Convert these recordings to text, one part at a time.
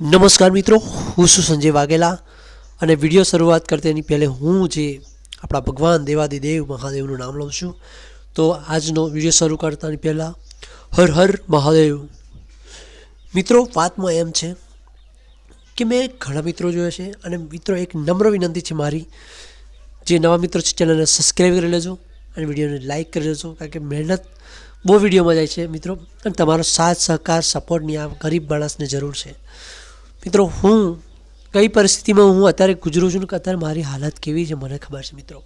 નમસ્કાર મિત્રો, હું છું સંજય વાઘેલા અને વીડિયો શરૂઆત કરતા એની પહેલે હું જે આપણા ભગવાન દેવાદિદેવ મહાદેવનું નામ લઉં છું, તો આજનો વીડિયો શરૂ કરતાની પહેલાં હર હર મહાદેવ. મિત્રો, વાતમાં એમ છે કે મેં ઘણા મિત્રો જોયા છે અને મિત્રો, એક નમ્ર વિનંતી છે મારી, જે નવા મિત્રો છે ચેનલને સબસ્ક્રાઈબ કરી લેજો અને વિડીયોને લાઈક કરી લેજો, કારણ કે મહેનત બહુ વિડીયોમાં જાય છે મિત્રો, અને તમારો સાથ, સહકાર સપોર્ટની આ ગરીબ માણસને જરૂર છે. મિત્રો, હું કઈ પરિસ્થિતિમાં હું અત્યારે ગુજરું છું કે અત્યારે મારી હાલત કેવી છે મને ખબર છે મિત્રો.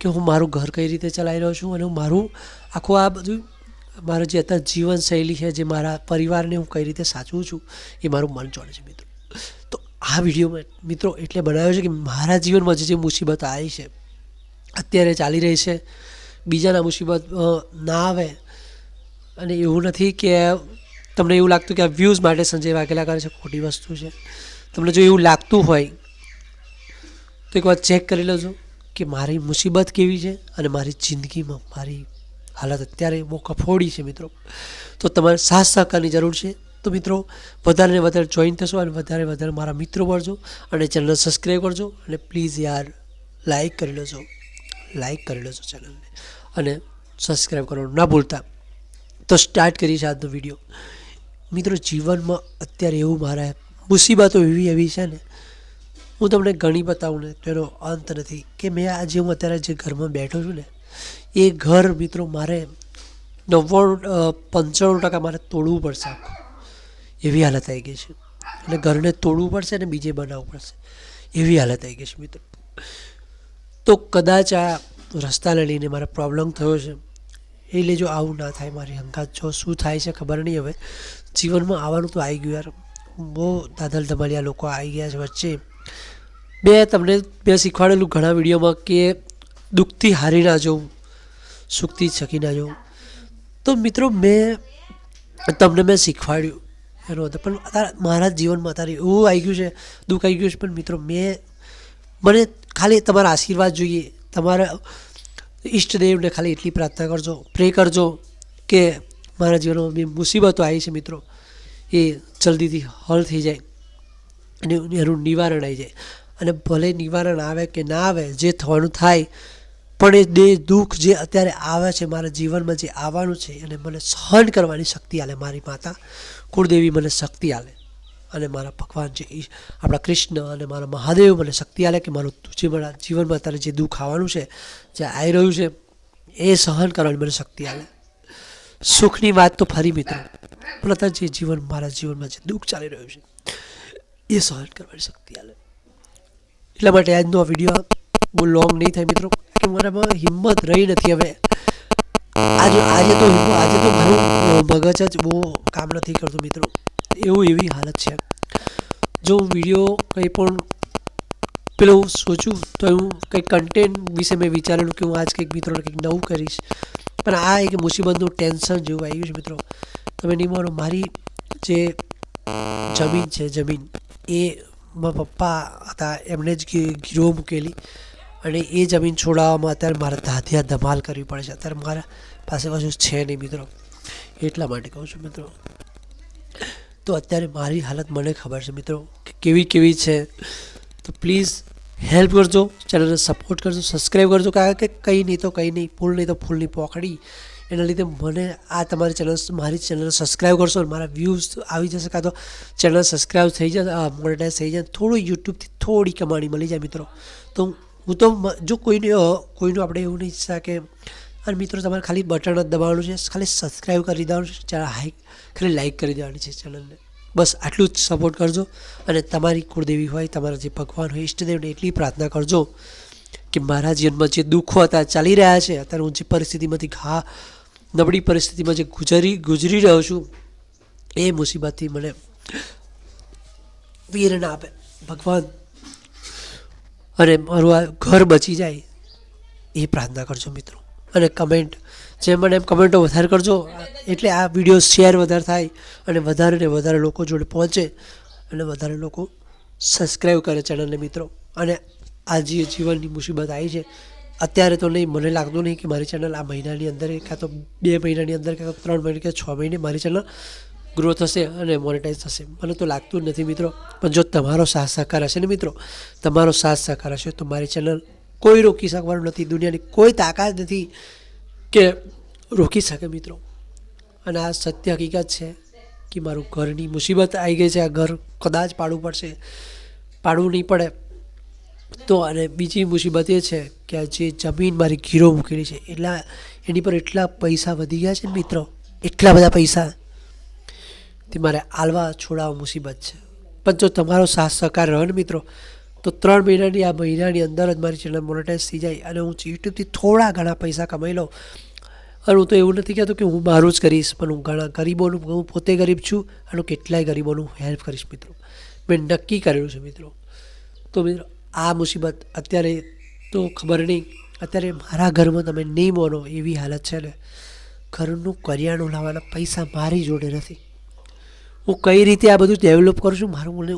કે હું મારું ઘર કઈ રીતે ચલાવી રહ્યો છું અને હું મારું આખું આ બધું, મારું જે અત્યારે જીવનશૈલી છે, જે મારા પરિવારને હું કઈ રીતે સાચવું છું, એ મારું મન ચોડે છે મિત્રો. તો આ વિડીયોમાં મિત્રો એટલે બનાવ્યો છે કે મારા જીવનમાં જે જે મુસીબત આવી છે, અત્યારે ચાલી રહી છે, બીજાના મુસીબત ના આવે, અને એવું નથી કે તમને એવું લાગતું કે આ વ્યૂઝ માટે સંજય વાઘેલા કરે છે, ખોટી વસ્તુ છે. તમને જો એવું લાગતું હોય, તો એક વાર ચેક કરી લેજો કે મારી મુસીબત કેવી છે અને મારી જિંદગીમાં મારી હાલત અત્યારે બહુ કફોડી છે મિત્રો. તો તમારે સાથ સહકારની જરૂર છે. તો મિત્રો, વધારે ને વધારે જોઈન થશો અને વધારે વધારે મારા મિત્રો મળજો અને ચેનલ સબસ્ક્રાઈબ કરજો અને પ્લીઝ યાર લાઈક કરી લેજો. લાઈક કરી લેજો ચેનલને અને સબસ્ક્રાઈબ કરવાનું ના ભૂલતા. તો સ્ટાર્ટ કરીશ આજનો વીડિયો મિત્રો, જીવનમાં અત્યારે એવું મારા મુસીબતો એવી એવી છે ને, હું તમને ઘણી બતાવું ને, તેનો અંત નથી. કે મેં આજે હું અત્યારે જે ઘરમાં બેઠો છું ને, એ ઘર મિત્રો મારે નવ્વાણું પંચાણું ટકા મારે તોડવું પડશે આખું. એવી હાલત આવી ગઈ છે. એટલે ઘરને તોડવું પડશે અને બીજે બનાવવું પડશે. એવી હાલત આવી ગઈ છે મિત્રો. તો કદાચ આ રસ્તાને લઈને મારે પ્રોબ્લેમ થયો છે. એ લેજો, આવું ના થાય મારી હંકાત જો શું થાય છે ખબર નહીં હવે. જીવનમાં આવવાનું તો આવી ગયું યાર. બહુ દાદલ ધમાલિયા લોકો આવી ગયા છે વચ્ચે. મેં તમને મેં શીખવાડેલું ઘણા વિડીયોમાં કે દુઃખથી હારી ના જવું, સુખથી છકી ના જવું. તો મિત્રો મેં, તમને મેં શીખવાડ્યું એનો હતો. પણ અત્યારે મારા જીવનમાં અત્યારે એવું આવી ગયું છે, દુઃખ આવી ગયું છે, પણ મિત્રો મેં, મને ખાલી તમારા આશીર્વાદ જોઈએ. તમારા ઈષ્ટદેવને ખાલી એટલી પ્રાર્થના કરજો, પ્રે કરજો કે મારા જીવનમાં મુસીબતો આવી છે મિત્રો. એ જલ્દીથી હલ થઈ જાય અને એનું નિવારણ આવી જાય. અને ભલે નિવારણ આવે કે ના આવે, જે થવાનું થાય, પણ એ દે દુઃખ જે અત્યારે આવે છે મારા જીવનમાં જે આવવાનું છે અને મને સહન કરવાની શક્તિ આલે મારી માતા. કુળદેવી મને શક્તિ આલે. અને મારા ભગવાન જે આપણા કૃષ્ણ અને મારા મહાદેવ મને શક્તિ આલે કે મારું જે મારા જીવનમાં અત્યારે જે દુઃખ આવવાનું છે, જે આવી રહ્યું છે, એ સહન કરવાની મને શક્તિ આલે. સુખની વાત તો ફરી મિત્રો. પ્રથમ જે જીવન મારા જીવનમાં જે દુઃખ ચાલી રહ્યું છે, એ સહન કરવાની શક્તિ આલે. એટલા માટે આજનો વીડિયો બહુ લોંગ નહીં થાય મિત્રો કે મારામાં હિંમત રહી નથી હવે. આજે આજે તો આજે તો મારું મગજ જ બહુ કામ નથી કરતું મિત્રો. એવું એવી હાલત છે. જો હું વીડિયો કંઈ પણ પેલું સોચું તો હું કંઈક કન્ટેન્ટ વિશે મેં વિચારેલું કે હું આજ કંઈક મિત્રોને કંઈક નવું કરીશ. પણ આ એક મુસીબતનું ટેન્શન જેવું આવ્યું છે મિત્રો. તમે નહીં માનો, મારી જે જમીન છે, જમીન, એ મારા પપ્પા હતા, એમણે જ ગીરો મૂકેલી અને એ જમીન છોડાવવામાં અત્યારે મારે ધાધિયા ધમાલ કરવી પડે છે. અત્યારે મારા પાસે કશું છે નહીં મિત્રો. એટલા માટે કહું છું મિત્રો. તો અત્યારે મારી હાલત મને ખબર છે મિત્રો, કે કેવી કેવી છે. તો પ્લીઝ હેલ્પ કરજો ચેનલને સપોર્ટ કરજો સબસ્ક્રાઈબ કરજો. કારણ કે કંઈ નહીં તો કંઈ નહીં ફૂલ નહીં તો ફૂલની પોકડી. એના લીધે મને આ તમારી ચેનલ મારી ચેનલ સબસ્ક્રાઈબ કરશો અને મારા વ્યૂઝ આવી જશે. કાં તો ચેનલ સબસ્ક્રાઈબ થઈ જશે મોનેટાઈઝ થઈ જાય થોડું યુટ્યુબથી થોડી કમાણી મળી જાય મિત્રો. તો હું તો જો કોઈને કોઈનું આપણે એવું નહીં ઈચ્છતા કે અને મિત્રો, તમારે ખાલી બટન જ દબાવવાનું છે, ખાલી સબસ્ક્રાઈબ કરી દેવાનું છે ચેનલ હાઈક ખાલી લાઈક કરી દેવાની છે ચેનલને બસ આટલું જ સપોર્ટ કરજો અને તમારી કુળદેવી હોય, તમારા જે ભગવાન હોય, ઈષ્ટદેવને એટલી પ્રાર્થના કરજો કે મારા જીવનમાં જે દુઃખો હતા, ચાલી રહ્યા છે, અત્યારે હું જે પરિસ્થિતિમાંથી ઘા, નબળી પરિસ્થિતિમાં જે ગુજરી ગુજરી રહ્યો છું, એ મુસીબતથી મને વીરના આપે. ભગવાન, અને મારું આ ઘર બચી જાય, એ પ્રાર્થના કરજો મિત્રો. અને કમેન્ટ જેમ મને એમ કમેન્ટો વધારે કરજો. એટલે આ વીડિયો શેર વધારે થાય અને વધારે ને વધારે લોકો જોડે પહોંચે અને વધારે લોકો સબસ્ક્રાઈબ કરે ચેનલને મિત્રો. અને આ જે જીવનની મુસીબત આવી છે, અત્યારે તો નહીં, મને લાગતું નહીં કે મારી ચેનલ આ મહિનાની અંદર કાં તો બે મહિનાની અંદર કાં તો ત્રણ મહિને કે છ મહિને મારી ચેનલ ગ્રો થશે અને મોનેટાઈઝ થશે. મને તો લાગતું જ નથી મિત્રો, પણ જો તમારો સાથ સહકાર હશે ને મિત્રો, તમારો સાથ સહકાર હશે તો મારી ચેનલ કોઈ રોકી શકવાનું નથી. દુનિયાની કોઈ તાકાત નથી. કે રોકી શકે મિત્રો? અને આ સત્ય હકીકત છે કે મારું ઘરની મુસીબત આવી ગઈ છે. આ ઘર કદાચ પાડવું પડશે. પાડવું નહીં પડે. તો અને બીજી મુસીબત એ છે કે આ જે જમીન મારી ગીરો મૂકેલી છે, એટલા એની પર એટલા પૈસા વધી ગયા છે ને મિત્રો? એટલા બધા પૈસા. તે મારે આલવા છોડાવવા મુસીબત છે. પણ જો તમારો સાથ સહકાર રહે ને મિત્રો તો ત્રણ મહિનાની, આ મહિનાની અંદર જ મારી ચેનલ મોનેટાઇઝ થઈ જાય અને હું યુટ્યુબથી થોડા ઘણા પૈસા કમાઈ લઉં. અને હું તો એવું નથી કહેતો કે હું મારું જ કરીશ, પણ હું ઘણા ગરીબોનું, હું પોતે ગરીબ છું અને હું કેટલાય ગરીબોનું હેલ્પ કરીશ મિત્રો. મેં નક્કી કરેલું છે મિત્રો. તો મિત્રો, આ મુસીબત અત્યારે તો ખબર નહીં, અત્યારે મારા ઘરમાં તમે નહીં માનો એવી હાલત છે ને. ઘરનું કરિયાણું લાવવાના પૈસા મારી જોડે નથી. હું કઈ રીતે આ બધું ડેવલપ કરું છું, મારું મને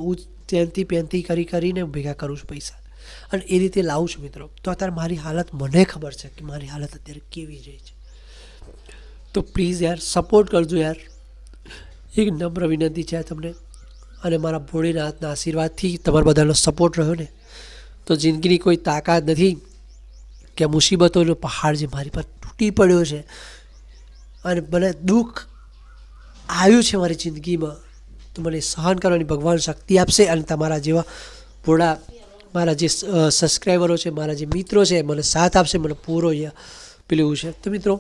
ત્યાંથી પેનથી કરી કરીને ભેગા કરું છું પૈસા. અને એ રીતે લાવું છું મિત્રો. તો અત્યારે મારી હાલત, મને ખબર છે કે મારી હાલત અત્યારે કેવી રહી છે. તો પ્લીઝ યાર સપોર્ટ કરજો યાર. એક નમ્ર વિનંતી છે તમને. અને મારા ભોળેનાથના આશીર્વાદથી તમારા બધાનો સપોર્ટ રહ્યો ને, તો જિંદગીની કોઈ તાકાત નથી કે મુસીબતોનો પહાડ જે મારી પર તૂટી પડ્યો છે. અને મને દુઃખ આવ્યું છે મારી જિંદગીમાં. તો મને સહન કરવાની ભગવાન શક્તિ આપશે અને તમારા જેવા ભોળા મારા જે સબસ્ક્રાઈબરો છે, મારા જે મિત્રો છે, મને સાથ આપશે, મને પૂરો પેલું છે. તો મિત્રો,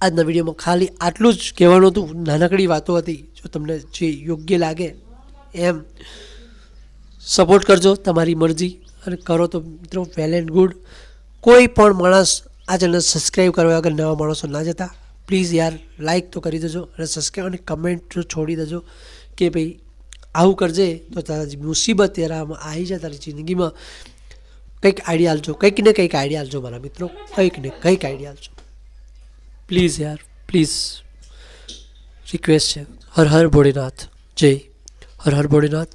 આજના વિડીયોમાં ખાલી આટલું જ કહેવાનું હતું. નાનકડી વાતો હતી. જો તમને જે યોગ્ય લાગે એમ સપોર્ટ કરજો તમારી મરજી. અને કરો તો મિત્રો વેલ એન્ડ ગુડ કોઈ પણ માણસ આ ચેનલ સબસ્ક્રાઈબ કરવા વગર નવા માણસો ના જતા પ્લીઝ યાર લાઇક તો કરી દેજો અને સબસ્ક્રાઈબ અને કમેન્ટ છોડી દેજો. કે ભાઈ, આવું કરજે તો તારી મુસીબત ત્યારે આમાં આવી જાય તારી જિંદગીમાં. કંઈક આઈડિયા આલજો, કંઈક ને કંઈક આઈડિયા આલજો મારા મિત્રો, કંઈક ને કંઈક આઈડિયા આલજો. પ્લીઝ યાર પ્લીઝ રિક્વેસ્ટ છે. હર હર ભોળેનાથ. જય. હર હર ભોળેનાથ.